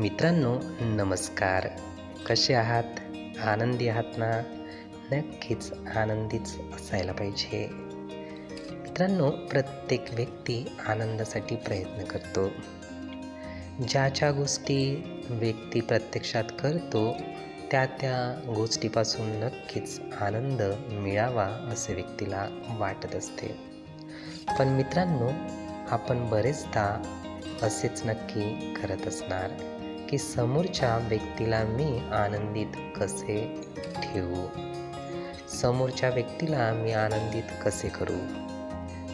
मित्रांनो नमस्कार. कसे आहात? आनंदी आहात ना? नक्कीच आनंदीच असायला पाहिजे. मित्रांनो प्रत्येक व्यक्ती आनंदासाठी प्रयत्न करतो. ज्या ज्या गोष्टी व्यक्ती प्रत्यक्षात करतो त्या त्या गोष्टीपासून नक्कीच आनंद मिळावा असे व्यक्तीला वाटत असते. पण मित्रांनो आपण बरेचदा असेच नक्की करत असणार. की समोरच्या व्यक्तीला मी आनंदित कसे ठेवू? समोरच्या व्यक्तीला मी आनंदित कसे करू?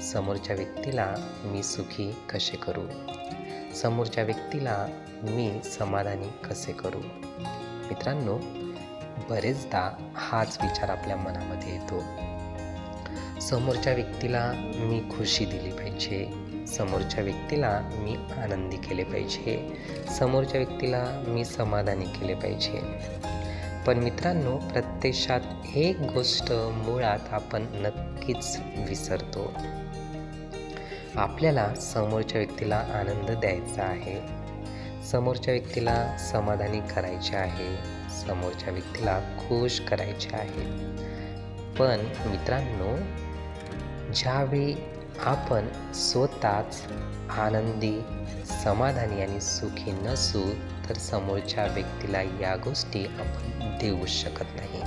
समोरच्या व्यक्तीला मी सुखी कसे करू? समोरच्या व्यक्तीला मी समाधानी कसे करू? मित्रांनो बरेचदा हाच विचार आपल्या मनामध्ये येतो. समोरच्या व्यक्तीला मी खुशी दिली पाहिजे. समोरच्या व्यक्तीला मी आनंदी केले पाहिजे. समोरच्या व्यक्तीला मी समाधानी केले पाहिजे. पण मित्रांनो प्रत्यक्षात एक गोष्ट मुळात आपण नक्कीच विसरतो. आपल्याला समोरच्या व्यक्तीला आनंद द्यायचा आहे. समोरच्या व्यक्तीला समाधानी करायचे आहे. समोरच्या व्यक्तीला खुश करायचे आहे. पण मित्रांनो ज्यावेळी आपण स्वतःच आनंदी समाधानी आणि सुखी नसू तर समोरच्या व्यक्तीला या गोष्टी आपण देऊ शकत नाही.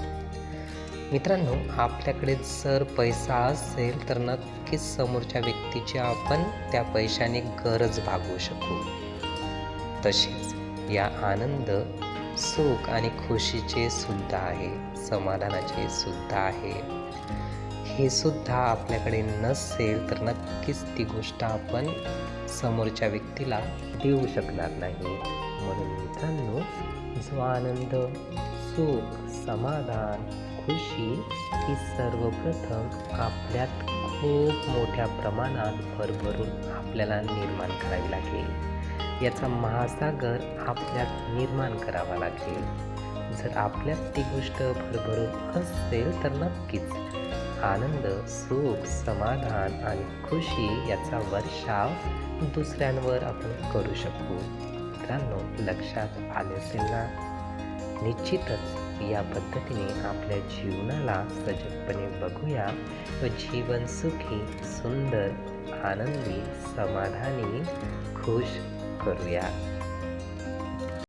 मित्रांनो आपल्याकडे जर पैसा असेल तर नक्कीच समोरच्या व्यक्तीची आपण त्या पैशाने गरज भागवू शकू. तसेच या आनंद सुख आणि खुशीचे सुद्धा आहे समाधानाचे सुद्धा आहे. हे सुद्धा आपल्याकडे नसेल तर नक्कीच ती गोष्ट आपण समोरच्या व्यक्तीला देऊ शकणार नाही. म्हणून मित्रांनो जो आनंद सुख समाधान खुशी ही सर्वप्रथम आपल्यात खूप मोठ्या प्रमाणात भरभरून आपल्याला निर्माण करावी लागेल. याचा महासागर आपल्यात निर्माण करावा लागेल. जर आपल्यात ती गोष्ट भरभरून असेल तर नक्कीच आनंद सुख समाधान आणि खुशी याचा वर्षाव दुसऱ्यांवर आपण करू शकू. मित्रांनो लक्षात आले असेल ना? निश्चितच या पद्धतीने आपल्या जीवनाला सजगपणे बघूया व जीवन सुखी सुंदर आनंदी समाधानी खुश करूया.